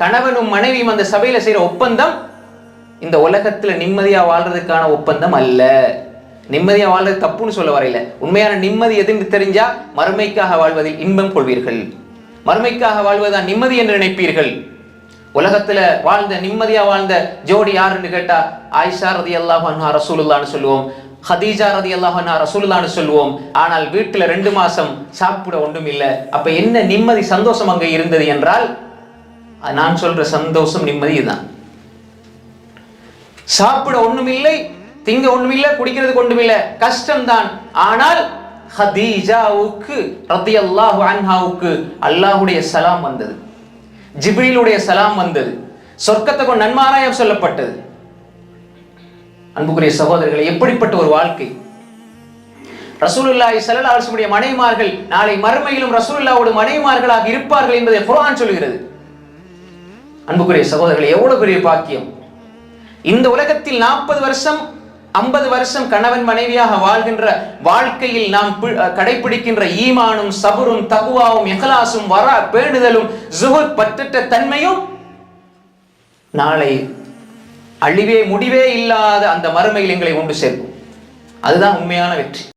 கணவனும் மனைவியும் அந்த சபையில செய்யற ஒப்பந்தம் இந்த உலகத்துல நிம்மதியா வாழ்றதுக்கான ஒப்பந்தம் அல்ல. நிம்மதியா வாழ்றது தப்புன்னு சொல்ல வரையில. உண்மையான நிம்மதி எதுன்னு தெரிஞ்சா மறுமைக்காக வாழ்வதில் இன்பம் கொள்வீர்கள். மறுமைக்காக வாழ்வதுதான் நிம்மதி என்று நினைப்பீர்கள். உலகத்துல வாழ்ந்த நிம்மதியா வாழ்ந்த ஜோடி யாருன்னு கேட்டா ஆயிஷா ரதி அல்லாஹ் ரசூலுல்லான்னு சொல்லுவோம். ஹதீஜா ரதி அல்லாஹ் ரசூலுல்லான்னு சொல்லுவோம். ஆனால் வீட்டுல ரெண்டு மாசம் சாப்பிட ஒன்றும் இல்லை. அப்ப என்ன நிம்மதி சந்தோஷம் அங்க இருந்தது என்றால் நான் சொல்ற சந்தோஷம் நிம்மதி இதுதான். சாப்பிட ஒண்ணுமில்லை திங்க ஒண்ணுமில்லை குடிக்கிறதுக்கு ஒண்ணுமில்லை கஷ்டம்தான். ஆனால் ஹதீஜாவுக்கு ரத்தியல்லாஹு அன்ஹாவுக்கு அல்லாஹ்வுடைய சலாம் வந்தது. ஜிப்ரீலுடைய சலாம் வந்தது. சொர்க்கத்தை கொண்டு நன்மாராயம் சொல்லப்பட்டது. அன்புக்குரிய சகோதரர்களை எப்படிப்பட்ட ஒரு வாழ்க்கை? ரசூலுல்லாஹி ஸல்லல்லாஹு அலைஹி வஸல்லம் மனைவிமார்கள் நாளை மறுமையிலும் ரசூலுல்லாஹ்வோட மனைவிமார்களாக இருப்பார்கள் என்பதை குர்ஆன் சொல்கிறது. அன்புக்குரிய சகோதரர்களே எவ்வளவு பெரிய பாக்கியம். இந்த உலகத்தில் நாற்பது வருஷம் ஐம்பது வருஷம் கணவன் மனைவியாக வாழ்கின்ற வாழ்க்கையில் நாம் பி- கடைபிடிக்கின்ற ஈமானும் சபுரும் தகுவாவும் எகலாசும் வரா பேணுதலும் ஜுஹுத் பற்றற்ற தன்மையும் நாளை அழிவே முடிவே இல்லாத அந்த மறுமையில் எங்களை கொண்டு சேர்க்கும். அதுதான் உண்மையான வெற்றி.